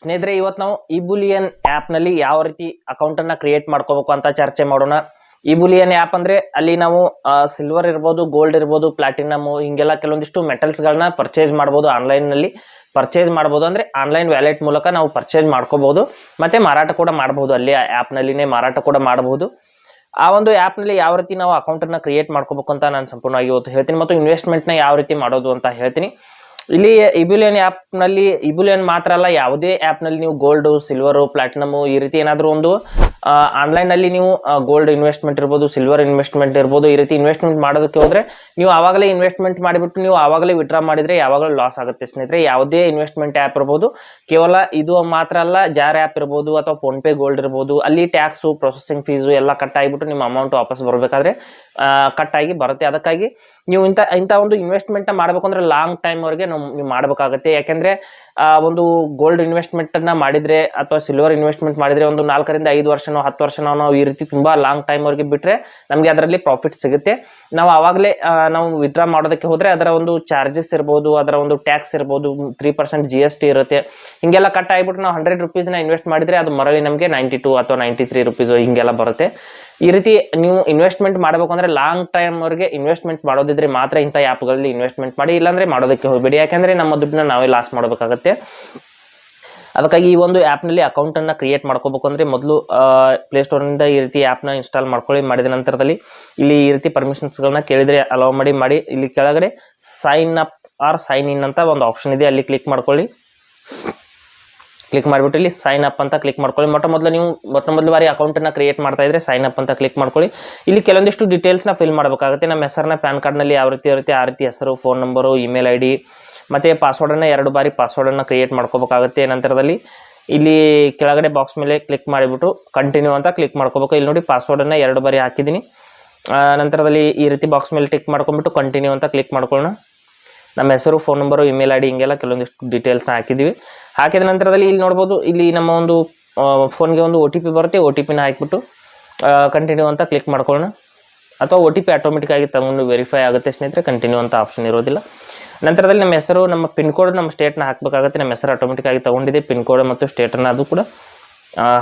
ಸ್ನೇಹಿತರೆ ಇವತ್ತು ನಾವು ಇಬುಲಿಯನ್ ಆ್ಯಪ್ನಲ್ಲಿ ಯಾವ ರೀತಿ ಅಕೌಂಟನ್ನು ಕ್ರಿಯೇಟ್ ಮಾಡ್ಕೋಬೇಕು ಅಂತ ಚರ್ಚೆ ಮಾಡೋಣ. ಇಬುಲಿಯನ್ ಆ್ಯಪ್ ಅಂದ್ರೆ ಅಲ್ಲಿ ನಾವು ಸಿಲ್ವರ್ ಇರ್ಬೋದು ಗೋಲ್ಡ್ ಇರ್ಬೋದು ಪ್ಲಾಟಿನಮ್ ಹಿಂಗೆಲ್ಲ ಕೆಲವೊಂದಿಷ್ಟು ಮೆಟಲ್ಸ್ಗಳನ್ನ ಪರ್ಚೇಸ್ ಮಾಡ್ಬೋದು ಆನ್ಲೈನ್ನಲ್ಲಿ ಪರ್ಚೇಸ್ ಮಾಡ್ಬೋದು ಅಂದ್ರೆ ಆನ್ಲೈನ್ ವ್ಯಾಲೆಟ್ ಮೂಲಕ ನಾವು ಪರ್ಚೇಸ್ ಮಾಡ್ಕೋಬೋದು. ಮತ್ತೆ ಮಾರಾಟ ಕೂಡ ಮಾಡ್ಬೋದು ಅಲ್ಲಿ ಆ್ಯಪ್ನಲ್ಲಿನೇ ಮಾರಾಟ ಕೂಡ ಮಾಡ್ಬೋದು. ಆ ಒಂದು ಆ್ಯಪ್ನಲ್ಲಿ ಯಾವ ರೀತಿ ನಾವು ಅಕೌಂಟನ್ನು ಕ್ರಿಯೇಟ್ ಮಾಡ್ಕೋಬೇಕು ಅಂತ ನಾನು ಸಂಪೂರ್ಣವಾಗಿ ಇವತ್ತು ಹೇಳ್ತೀನಿ. ಮತ್ತು ಇನ್ವೆಸ್ಟ್ಮೆಂಟ್ನ ಯಾವ ರೀತಿ ಮಾಡೋದು ಅಂತ ಹೇಳ್ತೀನಿ. ಇಲ್ಲಿ ಇಬುಲಿಯನ್ ಆ್ಯಪ್ನಲ್ಲಿ, ಇಬುಲಿಯನ್ ಮಾತ್ರ ಅಲ್ಲ, ಯಾವುದೇ ಆ್ಯಪ್ನಲ್ಲಿ ನೀವು ಗೋಲ್ಡ್ ಸಿಲ್ವರ್ ಪ್ಲಾಟಿನಮ್ ಈ ರೀತಿ ಏನಾದರೂ ಒಂದು ಆನ್ಲೈನ್ನಲ್ಲಿ ನೀವು ಗೋಲ್ಡ್ ಇನ್ವೆಸ್ಟ್ಮೆಂಟ್ ಇರ್ಬೋದು ಸಿಲ್ವರ್ ಇನ್ವೆಸ್ಟ್ಮೆಂಟ್ ಇರ್ಬೋದು, ಈ ರೀತಿ ಇನ್ವೆಸ್ಟ್ಮೆಂಟ್ ಮಾಡೋದಕ್ಕೆ ಹೋದ್ರೆ ನೀವು ಆವಾಗಲೇ ಇನ್ವೆಸ್ಟ್ಮೆಂಟ್ ಮಾಡಿಬಿಟ್ಟು ನೀವು ಆವಾಗಲೇ ವಿಡ್ರಾ ಮಾಡಿದ್ರೆ ಯಾವಾಗಲೂ ಲಾಸ್ ಆಗುತ್ತೆ ಸ್ನೇಹಿತರೆ. ಯಾವುದೇ ಇನ್ವೆಸ್ಟ್ಮೆಂಟ್ ಆ್ಯಪ್ ಇರ್ಬೋದು, ಕೇವಲ ಇದು ಮಾತ್ರ ಅಲ್ಲ ಜಾರ್ ಆ್ಯಪ್ ಇರ್ಬೋದು ಅಥವಾ ಫೋನ್ ಪೇ ಗೋಲ್ಡ್ ಇರ್ಬೋದು, ಅಲ್ಲಿ ಟ್ಯಾಕ್ಸು ಪ್ರೊಸೆಸಿಂಗ್ ಫೀಸು ಎಲ್ಲ ಕಟ್ ಆಗಿಬಿಟ್ಟು ನಿಮ್ಮ ಅಮೌಂಟ್ ವಾಪಸ್ ಬರಬೇಕಾದ್ರೆ ಕಟ್ ಆಗಿ ಬರುತ್ತೆ. ಅದಕ್ಕಾಗಿ ನೀವು ಇಂಥ ಇಂಥ ಒಂದು ಇನ್ವೆಸ್ಟ್ಮೆಂಟ್ ಮಾಡಬೇಕು ಅಂದ್ರೆ ಲಾಂಗ್ ಟೈಮ್ ವರೆಗೆ ನಾವು ಮಾಡಬೇಕಾಗುತ್ತೆ. ಯಾಕೆಂದ್ರೆ ಒಂದು ಗೋಲ್ಡ್ ಇನ್ವೆಸ್ಟ್ಮೆಂಟ್ ಅನ್ನ ಮಾಡಿದ್ರೆ ಅಥವಾ ಸಿಲ್ವರ್ ಇನ್ವೆಸ್ಟ್ಮೆಂಟ್ ಮಾಡಿದ್ರೆ ಒಂದು ನಾಲ್ಕರಿಂದ ಐದು ವರ್ಷನೋ, ಹತ್ತು ವರ್ಷನೋ ನಾವು ಈ ರೀತಿ ತುಂಬಾ ಲಾಂಗ್ ಟೈಮ್ ವರೆಗೆ ಬಿಟ್ರೆ ನಮಗೆ ಅದರಲ್ಲಿ ಪ್ರಾಫಿಟ್ ಸಿಗುತ್ತೆ. ನಾವು ಆವಾಗಲೇ ನಾವು ವಿತ್ಡ್ರಾ ಮಾಡೋದಕ್ಕೆ ಹೋದ್ರೆ ಅದರ ಒಂದು ಚಾರ್ಜಸ್ ಇರ್ಬೋದು, ಅದರ ಒಂದು ಟ್ಯಾಕ್ಸ್ ಇರ್ಬೋದು three percent G S T ಇರುತ್ತೆ. ಹಿಂಗೆಲ್ಲ ಕಟ್ ಆಗಿಬಿಟ್ಟು ನಾವು ಹಂಡ್ರೆಡ್ ರುಪೀಸ್ನ ಇನ್ವೆಸ್ಟ್ ಮಾಡಿದ್ರೆ ಅದು ಮರಳಿ ನಮಗೆ ನೈಂಟಿ ಟು ಅಥವಾ ನೈಂಟಿ ತ್ರೀ ರುಪೀಸ್ ಹಿಂಗೆಲ್ಲ ಬರುತ್ತೆ. ಈ ರೀತಿ ನೀವು ಇನ್ವೆಸ್ಟ್ಮೆಂಟ್ ಮಾಡಬೇಕು ಅಂದ್ರೆ ಲಾಂಗ್ ಟೈಮ್ ಅವರಿಗೆ ಇನ್ವೆಸ್ಟ್ಮೆಂಟ್ ಮಾಡೋದಿದ್ರೆ ಮಾತ್ರ ಇಂಥ ಆ್ಯಪ್ಗಳಲ್ಲಿ ಇನ್ವೆಸ್ಟ್ಮೆಂಟ್ ಮಾಡಿ, ಇಲ್ಲಾಂದ್ರೆ ಮಾಡೋದಕ್ಕೆ ಹೋಗಬೇಡಿ. ಯಾಕಂದ್ರೆ ನಮ್ಮ ದುಡ್ಡನ್ನ ನಾವೇ ಲಾಸ್ ಮಾಡಬೇಕಾಗತ್ತೆ. ಅದಕ್ಕಾಗಿ ಈ ಒಂದು ಆ್ಯಪ್ನಲ್ಲಿ ಅಕೌಂಟನ್ನು ಕ್ರಿಯೇಟ್ ಮಾಡ್ಕೋಬೇಕು ಅಂದರೆ ಮೊದಲು ಪ್ಲೇಸ್ಟೋರ್ನಿಂದ ಈ ರೀತಿ ಆ್ಯಪ್ನ ಇನ್ಸ್ಟಾಲ್ ಮಾಡ್ಕೊಳ್ಳಿ. ಮಾಡಿದ ನಂತರದಲ್ಲಿ ಇಲ್ಲಿ ಈ ರೀತಿ ಪರ್ಮಿಷನ್ಸ್ಗಳನ್ನ ಕೇಳಿದರೆ ಅಲೋ ಮಾಡಿ ಮಾಡಿ. ಇಲ್ಲಿ ಕೆಳಗಡೆ sign up or sign in ಅಂತ ಒಂದು ಆಪ್ಷನ್ ಇದೆ. ಅಲ್ಲಿ ಕ್ಲಿಕ್ ಮಾಡ್ಕೊಳ್ಳಿ. ಕ್ಲಿಕ್ ಮಾಡಿಬಿಟ್ಟು ಇಲ್ಲಿ ಸೈನ್ ಅಪ್ ಅಂತ ಕ್ಲಿಕ್ ಮಾಡ್ಕೊಳ್ಳಿ. ಮೊಟ್ಟ ಮೊದಲು ನೀವು, ಮೊಟ್ಟ ಮೊದಲು ಬಾರಿ ಅಕೌಂಟನ್ನು ಕ್ರಿಯೇಟ್ ಮಾಡ್ತಾ ಇದ್ರೆ ಸೈನ್ ಅಪ್ ಅಂತ ಕ್ಲಿಕ್ ಮಾಡ್ಕೊಳ್ಳಿ. ಇಲ್ಲಿ ಕೆಲವೊಂದಿಷ್ಟು ಡೀಟೇಲ್ಸ್ನ ಫಿಲ್ ಮಾಡಬೇಕಾಗುತ್ತೆ. ನಮ್ಮ ಹೆಸರನ್ನ ಪ್ಯಾನ್ ಕಾರ್ಡ್ನಲ್ಲಿ ಯಾವ ರೀತಿ ಇರುತ್ತೆ ಆ ರೀತಿ ಹೆಸರು phone number email I D ಮತ್ತು ಪಾಸ್ವರ್ಡನ್ನು ಎರಡು ಬಾರಿ ಪಾಸ್ವರ್ಡನ್ನು ಕ್ರಿಯೇಟ್ ಮಾಡ್ಕೋಬೇಕಾಗುತ್ತೆ. ನಂತರದಲ್ಲಿ ಇಲ್ಲಿ ಕೆಳಗಡೆ ಬಾಕ್ಸ್ ಮೇಲೆ ಕ್ಲಿಕ್ ಮಾಡಿಬಿಟ್ಟು ಕಂಟಿನ್ಯೂ ಅಂತ ಕ್ಲಿಕ್ ಮಾಡ್ಕೋಬೇಕು. ಇಲ್ಲಿ ನೋಡಿ ಪಾಸ್ವರ್ಡನ್ನು ಎರಡು ಬಾರಿ ಹಾಕಿದ್ದೀನಿ. ನಂತರದಲ್ಲಿ ಈ ರೀತಿ ಬಾಕ್ಸ್ ಮೇಲೆ ಟಿಕ್ ಮಾಡ್ಕೊಂಡ್ಬಿಟ್ಟು ಕಂಟಿನ್ಯೂ ಅಂತ ಕ್ಲಿಕ್ ಮಾಡ್ಕೊಳ್ಳೋಣ. ನಮ್ಮ ಹೆಸರು phone number email I D ಹಿಂಗೆಲ್ಲ ಕೆಲವೊಂದಿಷ್ಟು ಡೀಟೇಲ್ಸ್ನ ಹಾಕಿದ್ದೀವಿ. ಹಾಕಿದ ನಂತರದಲ್ಲಿ ಇಲ್ಲಿ ನೋಡ್ಬೋದು, ಇಲ್ಲಿ ನಮ್ಮ ಒಂದು ಫೋನ್ಗೆ ಒಂದು ಒ ಟಿ ಪಿ ಬರುತ್ತೆ ಒ ಟಿ ಪಿನ ಹಾಕ್ಬಿಟ್ಟು ಕಂಟಿನ್ಯೂ ಅಂತ ಕ್ಲಿಕ್ ಮಾಡ್ಕೊಳ್ಳೋಣ. ಅಥವಾ ಒ ಟಿ ಪಿ ಆಟೋಮೆಟಿಕ್ ಆಗಿ ತಗೊಂಡು ವೆರಿಫೈ ಆಗುತ್ತೆ ಸ್ನೇಹಿತರೆ ಕಂಟಿನ್ಯೂ ಅಂತ ಆಪ್ಷನ್ ಇರೋದಿಲ್ಲ. ನಂತರದಲ್ಲಿ ನಮ್ಮ ಹೆಸರು, ನಮ್ಮ ಪಿನ್ ಕೋಡ್ ನಮ್ಮ ಸ್ಟೇಟ್ನ ಹಾಕಬೇಕಾಗುತ್ತೆ. ನಮ್ಮ ಹೆಸರು ಆಟೋಮೆಟಿಕ್ ಆಗಿ ತಗೊಂಡಿದೆ ಪಿನ್ ಕೋಡ್ ಮತ್ತು ಸ್ಟೇಟನ್ನು ಅದು ಕೂಡ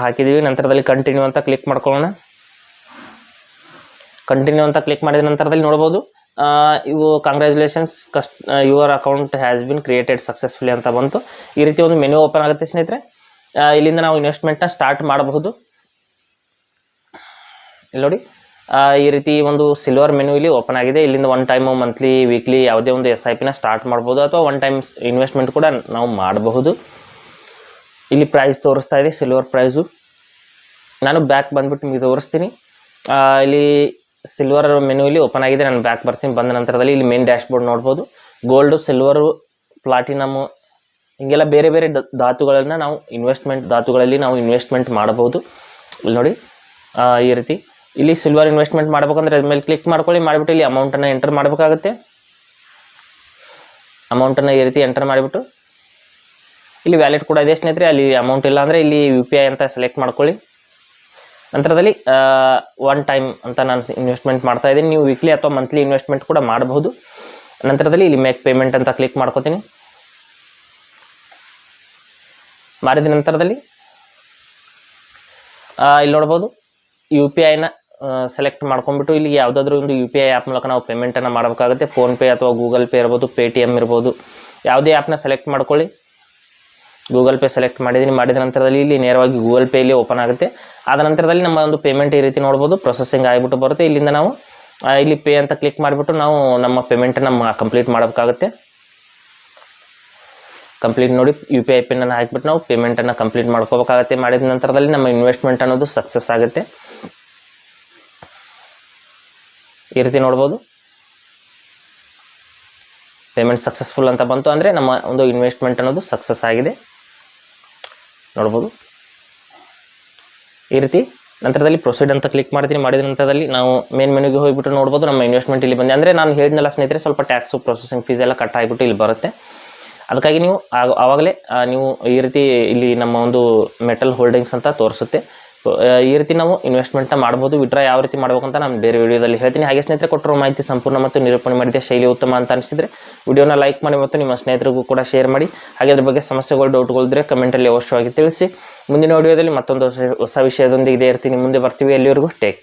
ಹಾಕಿದ್ದೀವಿ ನಂತರದಲ್ಲಿ ಕಂಟಿನ್ಯೂ ಅಂತ ಕ್ಲಿಕ್ ಮಾಡ್ಕೊಳ್ಳೋಣ. ಕಂಟಿನ್ಯೂ ಅಂತ ಕ್ಲಿಕ್ ಮಾಡಿದ ನಂತರದಲ್ಲಿ ನೋಡ್ಬೋದು ಇವು congratulations just your account has been created successfully ಅಂತ ಬಂತು. ಈ ರೀತಿ ಒಂದು ಮೆನು ಓಪನ್ ಆಗುತ್ತೆ ಸ್ನೇಹಿತರೆ. ಇಲ್ಲಿಂದ ನಾವು ಇನ್ವೆಸ್ಟ್ಮೆಂಟ್ನ ಸ್ಟಾರ್ಟ್ ಮಾಡಬಹುದು. ಇಲ್ಲಿ ನೋಡಿ. ಈ ರೀತಿ ಒಂದು ಸಿಲ್ವರ್ ಮೆನು ಇಲ್ಲಿ ಓಪನ್ ಆಗಿದೆ. ಇಲ್ಲಿಂದ ಒನ್ ಟೈಮು ಮಂತ್ಲಿ ವೀಕ್ಲಿ ಯಾವುದೇ ಒಂದು ಎಸ್ ಐ ಪಿನ ಸ್ಟಾರ್ಟ್ ಮಾಡ್ಬೋದು ಅಥವಾ ಒನ್ ಟೈಮ್ ಇನ್ವೆಸ್ಟ್ಮೆಂಟ್ ಕೂಡ ನಾವು ಮಾಡಬಹುದು. ಇಲ್ಲಿ ಪ್ರೈಸ್ ತೋರಿಸ್ತಾ ಇದೆ ಸಿಲ್ವರ್ ಪ್ರೈಸು ನಾನು ಬ್ಯಾಕ್ ಬಂದ್ಬಿಟ್ಟು ನಿಮಗೆ ತೋರಿಸ್ತೀನಿ. ಇಲ್ಲಿ ಸಿಲ್ವರ್ ಮೆನು ಇಲ್ಲಿ ಓಪನ್ ಆಗಿದೆ. ನಾನು ಬ್ಯಾಕ್ ಬರ್ತೀನಿ. ಬಂದ ನಂತರದಲ್ಲಿ ಇಲ್ಲಿ ಮೇನ್ ಡ್ಯಾಶ್ ಬೋರ್ಡ್ ನೋಡ್ಬೋದು. ಗೋಲ್ಡು ಸಿಲ್ವರು ಪ್ಲಾಟಿನಮ್ಮು ಹಿಂಗೆಲ್ಲ ಬೇರೆ ಬೇರೆ ಧಾತುಗಳನ್ನು ನಾವು ಇನ್ವೆಸ್ಟ್ಮೆಂಟ್ ಧಾತುಗಳಲ್ಲಿ ನಾವು ಇನ್ವೆಸ್ಟ್ಮೆಂಟ್ ಮಾಡ್ಬೋದು ಇಲ್ಲಿ ನೋಡಿ ಈ ರೀತಿ. ಇಲ್ಲಿ ಸಿಲ್ವರ್ ಇನ್ವೆಸ್ಟ್ಮೆಂಟ್ ಮಾಡ್ಬೇಕಂದ್ರೆ ಅದ್ರ ಮೇಲೆ ಕ್ಲಿಕ್ ಮಾಡ್ಕೊಳ್ಳಿ. ಮಾಡಿಬಿಟ್ಟು ಇಲ್ಲಿ ಅಮೌಂಟನ್ನು ಎಂಟರ್ ಮಾಡಬೇಕಾಗುತ್ತೆ. ಅಮೌಂಟನ್ನು ಈ ರೀತಿ ಎಂಟರ್ ಮಾಡಿಬಿಟ್ಟು. ಇಲ್ಲಿ ವ್ಯಾಲೆಟ್ ಕೂಡ ಇದೆ ಸ್ನೇಹಿತರೆ. ಅಲ್ಲಿ ಅಮೌಂಟ್ ಇಲ್ಲ ಅಂದರೆ ಇಲ್ಲಿ ಯು ಪಿ ಐ ಅಂತ ಸೆಲೆಕ್ಟ್ ಮಾಡ್ಕೊಳ್ಳಿ. ನಂತರದಲ್ಲಿ ಒನ್ ಟೈಮ್ ಅಂತ ನಾನು ಇನ್ವೆಸ್ಟ್ಮೆಂಟ್ ಮಾಡ್ತಾ ಇದ್ದೀನಿ. ನೀವು ವೀಕ್ಲಿ ಅಥವಾ ಮಂತ್ಲಿ ಇನ್ವೆಸ್ಟ್ಮೆಂಟ್ ಕೂಡ ಮಾಡಬಹುದು. ನಂತರದಲ್ಲಿ ಇಲ್ಲಿ ಮೇಕ್ ಪೇಮೆಂಟ್ ಅಂತ ಕ್ಲಿಕ್ ಮಾಡ್ಕೋತೀನಿ. ಮಾಡಿದ ನಂತರದಲ್ಲಿ ಇಲ್ಲಿ ನೋಡ್ಬೋದು ಯು ಪಿ ಐನ ಸೆಲೆಕ್ಟ್ ಮಾಡ್ಕೊಂಬಿಟ್ಟು ಇಲ್ಲಿ ಯಾವುದಾದ್ರೂ ಒಂದು ಯು ಪಿ ಐ ಆ್ಯಪ್ ಮೂಲಕ ನಾವು ಪೇಮೆಂಟನ್ನು ಮಾಡಬೇಕಾಗುತ್ತೆ. ಫೋನ್ಪೇ ಅಥವಾ ಗೂಗಲ್ ಪೇ ಇರ್ಬೋದು ಪೇ ಟಿ ಎಂ ಇರ್ಬೋದು, ಯಾವುದೇ ಆ್ಯಪ್ನ ಸೆಲೆಕ್ಟ್ ಮಾಡ್ಕೊಳ್ಳಿ. ಗೂಗಲ್ ಪೇ ಸೆಲೆಕ್ಟ್ ಮಾಡಿದ್ದೀನಿ ಮಾಡಿದ ನಂತರದಲ್ಲಿ ಇಲ್ಲಿ ನೇರವಾಗಿ ಗೂಗಲ್ ಪೇ ಇಲ್ಲಿ ಓಪನ್ ಆಗುತ್ತೆ. ಆದ ನಂತರದಲ್ಲಿ ನಮ್ಮ ಒಂದು ಪೇಮೆಂಟ್ ಈ ರೀತಿ ನೋಡ್ಬೋದು. ಪ್ರೊಸೆಸಿಂಗ್ ಆಗಿಬಿಟ್ಟು ಬರುತ್ತೆ. ಇಲ್ಲಿಂದ ನಾವು ಇಲ್ಲಿ ಪೇ ಅಂತ ಕ್ಲಿಕ್ ಮಾಡಿಬಿಟ್ಟು ನಾವು ನಮ್ಮ ಪೇಮೆಂಟನ್ನು ಕಂಪ್ಲೀಟ್ ಮಾಡಬೇಕಾಗುತ್ತೆ. ಕಂಪ್ಲೀಟ್ ನೋಡಿ ಯು ಪಿ ಐ ಪಿನ್ನನ್ನು ಹಾಕಿಬಿಟ್ಟು ನಾವು ಪೇಮೆಂಟನ್ನು ಕಂಪ್ಲೀಟ್ ಮಾಡ್ಕೋಬೇಕಾಗತ್ತೆ. ಮಾಡಿದ ನಂತರದಲ್ಲಿ ನಮ್ಮ ಇನ್ವೆಸ್ಟ್ಮೆಂಟ್ ಅನ್ನೋದು ಸಕ್ಸಸ್ ಆಗುತ್ತೆ. ಈ ರೀತಿ ನೋಡ್ಬೋದು. ಪೇಮೆಂಟ್ ಸಕ್ಸಸ್ಫುಲ್ ಅಂತ ಬಂತು ಅಂದರೆ ನಮ್ಮ ಒಂದು ಇನ್ವೆಸ್ಟ್ಮೆಂಟ್ ಅನ್ನೋದು ಸಕ್ಸಸ್ ಆಗಿದೆ. ನೋಡ್ಬೋದು? ಈ ರೀತಿ ನಂತರದಲ್ಲಿ ಪ್ರೊಸೀಡ್ ಅಂತ ಕ್ಲಿಕ್ ಮಾಡ್ತೀನಿ. ಮಾಡಿದ ನಂತರದಲ್ಲಿ ನಾವು ಮೇನ್ ಮೆನುಗೆ ಹೋಗಿಬಿಟ್ಟು ನೋಡ್ಬೋದು. ನಮ್ಮ ಇನ್ವೆಸ್ಟ್ಮೆಂಟ್ ಇಲ್ಲಿ ಬಂದೆ ಅಂದರೆ ನಾನು ಹೇಳಿದ್ನಲ್ಲ ಸ್ನೇಹಿತರೆ, ಸ್ವಲ್ಪ ಟ್ಯಾಕ್ಸು ಪ್ರೊಸೆಸಿಂಗ್ ಫೀಸ್ ಎಲ್ಲ ಕಟ್ ಆಗಿಬಿಟ್ಟು ಇಲ್ಲಿ ಬರುತ್ತೆ. ಅದಕ್ಕಾಗಿ ನೀವು ಆವಾಗಲೇ ನೀವು ಈ ರೀತಿ ಇಲ್ಲಿ ನಮ್ಮ ಒಂದು ಮೆಟಲ್ ಹೋಲ್ಡಿಂಗ್ಸ್ ಅಂತ ತೋರಿಸುತ್ತೆ. ಸೊ ಈ ರೀತಿ ನಾವು ಇನ್ವೆಸ್ಟ್ಮೆಂಟ್ನ ಮಾಡ್ಬೋದು. ವಿಡ್ರಾ ಯಾವ ರೀತಿ ಮಾಡಬೇಕು ಅಂತ ನಾನು ಬೇರೆ ವಿಡಿಯೋದಲ್ಲಿ ಹೇಳ್ತೀನಿ. ಹಾಗೆ ಸ್ನೇಹಿತರೆ, ಕೊಟ್ಟಿರೋ ಮಾಹಿತಿ ಸಂಪೂರ್ಣ ಮತ್ತು ನಿರೂಪಣೆ ಮಾಡಿದ ಶೈಲಿ ಉತ್ತಮ ಅಂತ ಅನಿಸಿದ್ರೆ ವಿಡಿಯೋನ ಲೈಕ್ ಮಾಡಿ ಮತ್ತು ನಿಮ್ಮ ಸ್ನೇಹಿತರಿಗೂ ಕೂಡ ಶೇರ್ ಮಾಡಿ. ಹಾಗೆ ಅದ್ರ ಬಗ್ಗೆ ಸಮಸ್ಯೆಗಳು ಡೌಟ್ಗಳಿದ್ರೆ ಕಮೆಂಟಲ್ಲಿ ಅವಶ್ಯವಾಗಿ ತಿಳಿಸಿ. ಮುಂದಿನ ವಿಡಿಯೋದಲ್ಲಿ ಮತ್ತೊಂದು ಹೊಸ- ವಿಷಯದೊಂದಿಗೆ ಇದೇ ಇರ್ತೀನಿ ಮುಂದೆ ಬರ್ತೀವಿ. ಎಲ್ಲಿವರೆಗೂ ಟೇಕ್